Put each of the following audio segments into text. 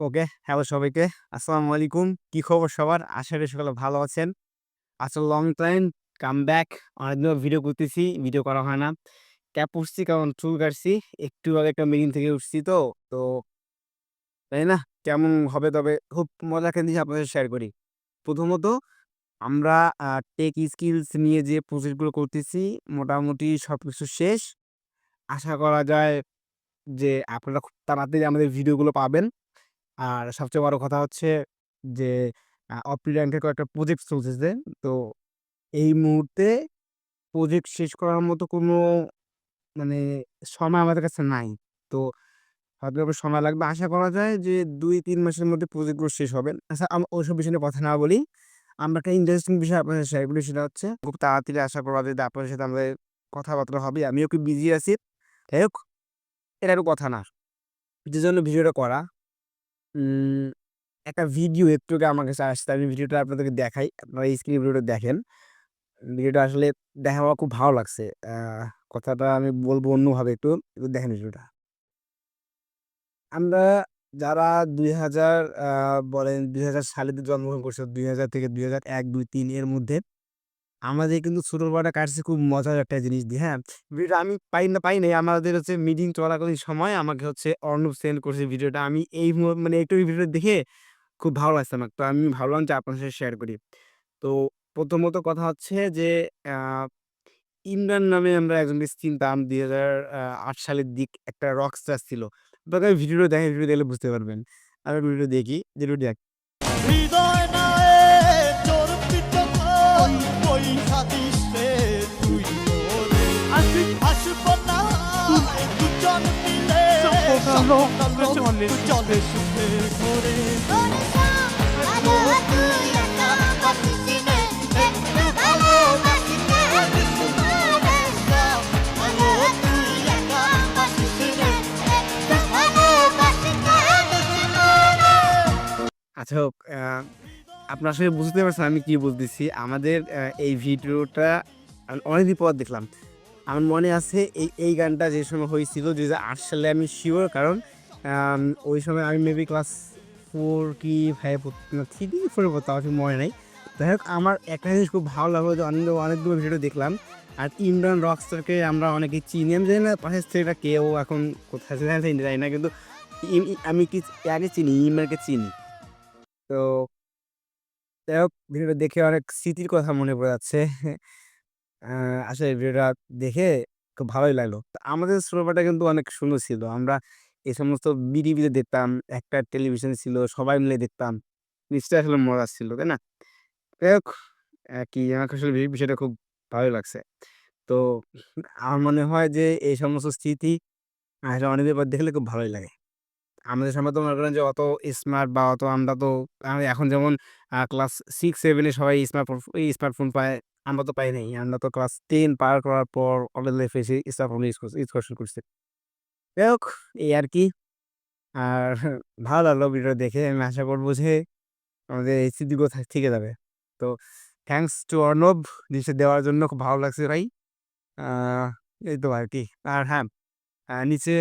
ওকে, hello সবাইকে। আসসালামু আলাইকুম। কি খবর সবার? আশা করি সকালে ভালো আছেন। আচ্ছা লং টাইম কাম ব্যাক অনেকদিন ভিডিও করতেছি ভিডিও করা হয় না। ক্যাপ উঠছি কারণ চুল কাটছি। একটু আগে একটা মিটিং থেকে উঠছি তো তো তাই না? কেমন হবে তবে খুব মজা কেন আপনাদের শেয়ার করি। প্রথমত, আমরা টেক স্কিলস নিয়ে যে প্রজেক্টগুলো করতেছি, মোটামুটি সব কিছু শেষ। আশা করা যায় যে আপনারা খুব তাড়াতাড়ি আমাদের ভিডিওগুলো পাবেন। আর সবচেয়ে বড় কথা হচ্ছে যে আ অপ্রি র্যাঙ্কের কয়েকটা প্রজেক্ট চলতেছে। তো এই মুহূর্তে প্রজেক্ট শেষ করার মতো কোনো মানে সময় আমাদের কাছে নাই। তো হয়তো সময় লাগবে। আশা করা যায় যে ২-৩ মাসের মধ্যে প্রজেক্টগুলো শেষ হবে। আচ্ছা ওইসব বিষয় নিয়ে কথা না বলি। আমরা একটা ইন্টারেস্টিং বিষয় আপনাদের শেয়ার করি সেটা হচ্ছে খুব তাড়াতাড়ি আশা করা যায় যে আপনাদের সাথে আমাদের কথাবার্তা হবে। আমিও খুব বিজি আছি। যাই হোক, এটা একটু কথা না। যে জন্য ভিডিওটা করা একটা ভিডিও একটু আগে আমার কাছে আসছে। আমি ভিডিওটা আপনাদেরকে দেখাই। আপনারা এই স্ক্রিনে ভিডিওটা দেখেন। ভিডিওটা আসলে দেখা আমার খুব ভালো লাগছে। কথাটা আমি বলব অন্যভাবে একটু, একটু দেখেন ভিডিওটা। আমরা যারা দুই হাজার বলেন ২০০০ সালে জন্মগ্রহণ করছে ২০০০ থেকে ২০০১, ২, ৩ এর মধ্যে আমাদের কিন্তু ছোটবেলাটা কাটছে খুব মজার একটা জিনিস দিয়ে, হ্যাঁ? ভিডিওটা আমি পাই না পাই নাই। আমাদের হচ্ছে মিটিং চলাকালীন সময় আমাকে হচ্ছে অর্ণব সেন্ড করছে ভিডিওটা। আমি এই মানে একটু ভিডিওটা দেখে খুব ভালো লাগছে আমার। তো আমি ভাবলাম যে আপনার সাথে শেয়ার করি। তো প্রথমত কথা হচ্ছে যে ইমরান নামে আমরা একজনকে চিনতাম ২০০৮ সালের দিক একটা রকস্টার ছিল। ভিডিওটা দেখেন, ভিডিও দেখলে বুঝতে পারবেন। আমি ভিডিও দেখি, ভিডিওটি দেখ আচ্ছা হোক, আপনারা আসলে বুঝতে পারছেন আমি কি বলতেছি। আমাদের এই ভিডিওটা অনেকদিন পর দেখলাম। আমার মনে আছে এই, এই গানটা যে সময় হয়েছিল ২০০৮ সালে আমি শিওর কারণ ওই সময় আমি মেবি ক্লাস ফোর কি 5 পড় না 3 কি 4 পড়তাম আমার মনে নাই। যাই হোক আমার একটা জিনিস খুব ভালো লাগল যে অনেক অনেকগুলো ভিডিও দেখলাম। আর ইমরান রকস্টারকে আমরা অনেকেই চিনি। আমি জানি না পাশের ছেলেটা কে ও এখন কোথায় আছে জানি না কিন্তু আমি কি আগে চিনি ইমরানকে চিনি। তো যাই হোক ভিডিওটা দেখে অনেক স্মৃতির কথা মনে পড়ে যাচ্ছে। আ আসলে ভিডিওটা দেখে খুব ভালোই লাগল। আমাদের ছোটবেলাটা কিন্তু অনেক সুন্দর ছিল। আমরা এই সমস্ত বিটিভিতে দেখতাম। একটা টেলিভিশন ছিল সবাই মিলে দেখতাম। নিশ্চয়ই আসলে মজা ছিল, তাই না? যাই হোক কি আমার আসলে বিষয়টা খুব ভালোই লাগছে। তো আমার মনে হয় যে এই সমস্ত স্মৃতি আসলে অনেকদিন পর দেখলে খুব ভালোই লাগে। আমাদের সময় তো মনে করেন যে অত স্মার্ট বা অত আমরা তো এখন যেমন ক্লাস 6-7 এ সবাই স্মার্টফোন স্মার্টফোন পায়। আমরা তো পাই নাই। আমরা তো ক্লাস 10 পার করার পর কলেজ লাইফে এসে স্মার্টফোন ইউজ করছি যাই হোক এই আর কি আর ভালো লাগল ভিডিও দেখে। আমি আশা করব যে আমাদের এই স্মৃতিগুলো থেকে যাবে। তো থ্যাংকস টু অর্ণব জিনিসটা দেওয়ার জন্য খুব ভালো লাগছে ভাই। এই তো আরকি। আর হ্যাঁ, নিচে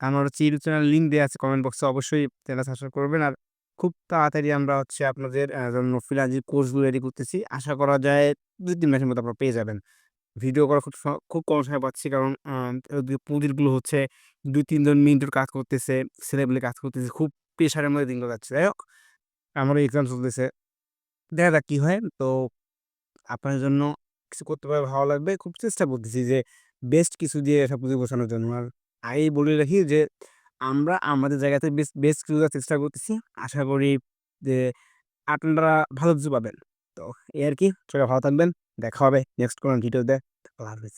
আমার হচ্ছে চ্যানেল লিঙ্ক দেওয়া আছে কমেন্ট বক্সে অবশ্যই চ্যানেল সাবস্ক্রাইব করবেন। আর খুব তাড়াতাড়ি আমরা হচ্ছে আপনাদের জন্য ফ্রিল্যান্সিং কোর্সগুলো রেডি করতেছি। আশা করা যায় ২-৩ মাসের মধ্যে আপনারা পেয়ে যাবেন। ভিডিও করা খুব খুব কম সময় পাচ্ছি কারণ প্রজেক্টগুলো হচ্ছে ২-৩ জন মিন্টুর কাজ করতেছে, ছেলেপেলে কাজ করতেছে। খুব প্রেশারের মধ্যে দিনগুলো যাচ্ছে। যাই হোক আমারও এক্সাম চলতেছে। দেখা যাক কী হয়। তো আপনার জন্য কিছু করতে পারলে ভালো লাগবে। খুব চেষ্টা করতেছি যে বেস্ট কিছু দিয়ে সবকিছু গোছানোর জন্য। আর আগেই বলে রাখি যে আমরা আমাদের জায়গাতে বেশ বেস্ট কিছু দেওয়ার চেষ্টা করতেছি। আশা করি যে আপনারা ভালো কিছু পাবেন। তো এই আর কি, সবাই ভালো থাকবেন। দেখা হবে নেক্সট কোনো ভিডিওতে। আল্লাহ হাফেজ।